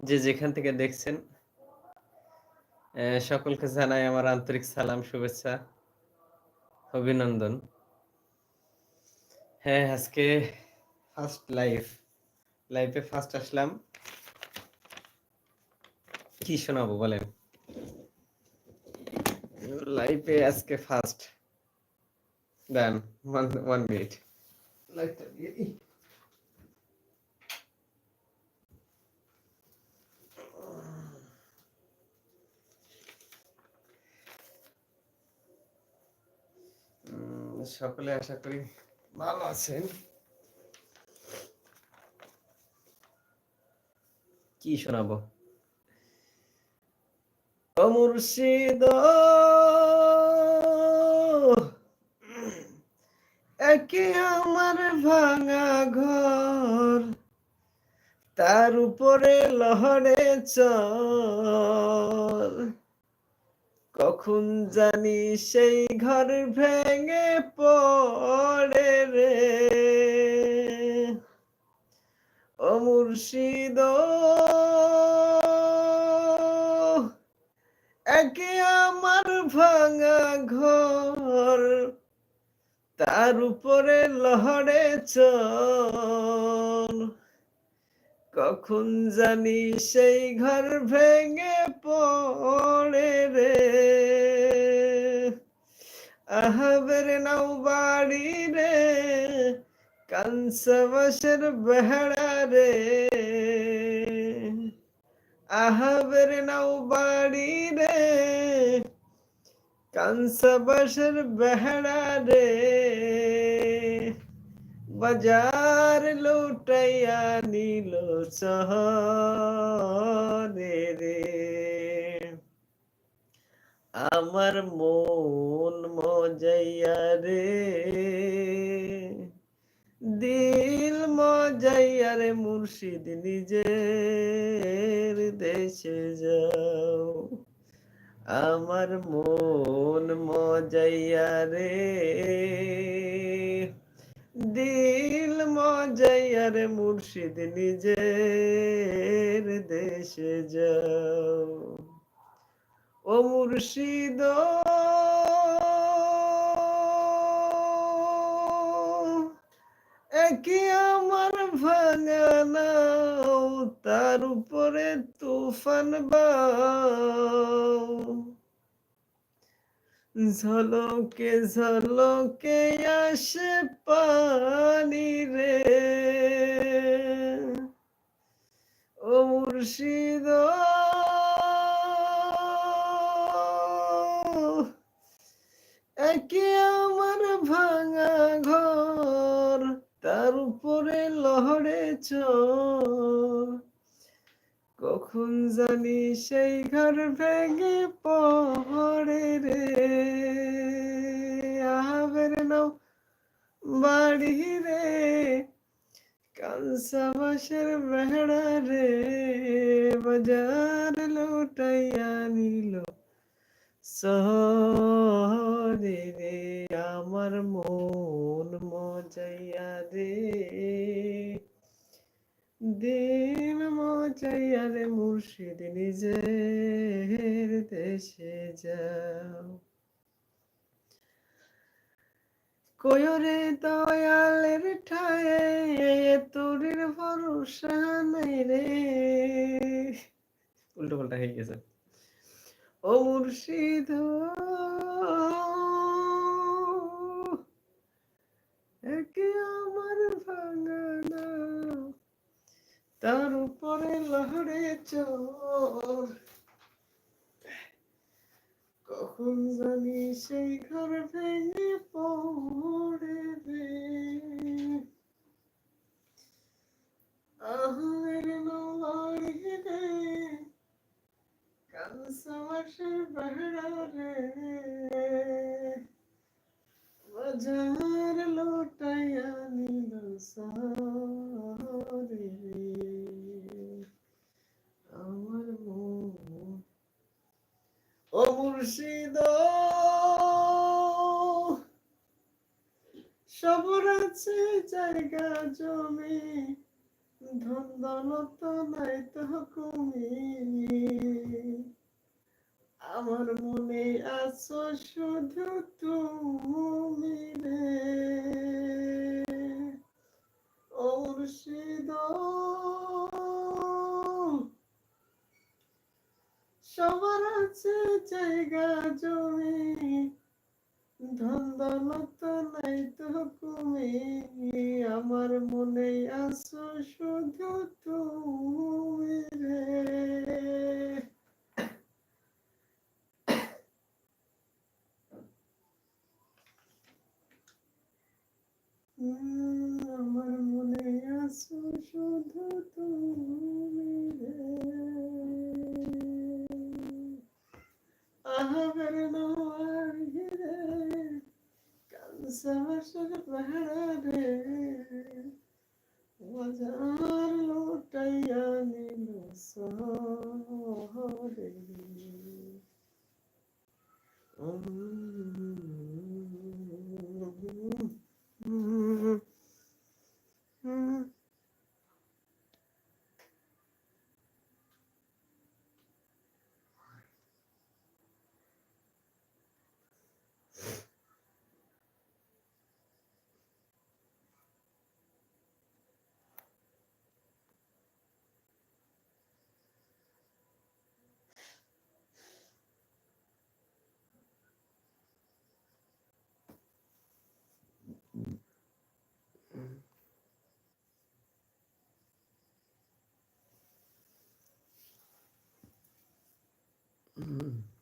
যে যেখান থেকে দেখছেন সকলকে জানাই আমার আন্তরিক সালাম, শুভেচ্ছা, অভিনন্দন। হ্যাঁ আজকে ফার্স্ট লাইভ লাইফে ফার্স্ট আসলাম। কি শোনাবো বলেন? লাইফে আজকে ফার্স্ট দেন ওয়ান ওয়ান মিনিট লাইভটা সকলে আশা করি ভালো আছেন। কি শোনাবো? মুর্শিদ! একে আমার ভাঙা ঘর তার উপরে লহরে চর কখন জানি সেই ঘর ভেঙে পড়ে রে? ও মুর্শিদ, একে আমার ভাঙা ঘর, তার উপরে লহরে চর কখন জানি সেই ঘর ভেঙে পড়ে রে। আহাবের নাও বাড়ি রে কানসবাসের বেহড়া রে। আহাবের নাও বাড়ি রে কানসবাসের বেহড়া রে। বাজার লুটাইয়া নিল শহরে রে। আমার মন মজাইয়া রে। দিল মজাইয়া রে মুর্শিদ নিজের দেশে যাও। আমার মন মজাইয়া রে। দিল মজাইয়া রে মুর্শিদ নিজের দেশে যাও। ও মুর্শিদ, একে আমার ভাঙা নাও, তার উপরে তুফান বাও। ঝলকে ঝলকে আসে পানি রে। ও মুর্শিদ জানি সেই ঘর ভেঙে পড়ে রে। আহাবের নাও বাড়ি রে। কানসা বাসের বেড়া রে। বাজার লুটাইয়া নিল শহরে রে। আমার মন মজাইয়া রে। দিন মজাইয়া রে মুর্শিদ নিজের দেশে যাও। কয়রে দয়ালের ঠায়ে তোরের ভরসা নাই রে। উল্টো পাল্টা হয়ে গেছে। ও মুর্শিদ একে আমার ভাঙা নাও, তার উপরে লহরে চর। কখন জানি সেই ঘর ভেঙে পড়ে রে আহের নবাড়ি রে কানসামাসের বেড়া রে মুর্শিদ। সবর আছে, জায়গা, জমি। ধন নাই তো তুমি আমার মনে আছো শুধু তুমি রে ও মুর্শিদ সবার আছে জায়গা জমি ধন দৌলত নাই তো তুমি আমার মনে আছো শুধু তুমি রে। উম, কানসার পাহারা রে বাজার লোটাইয়া নিল শহরে Mm-hmm.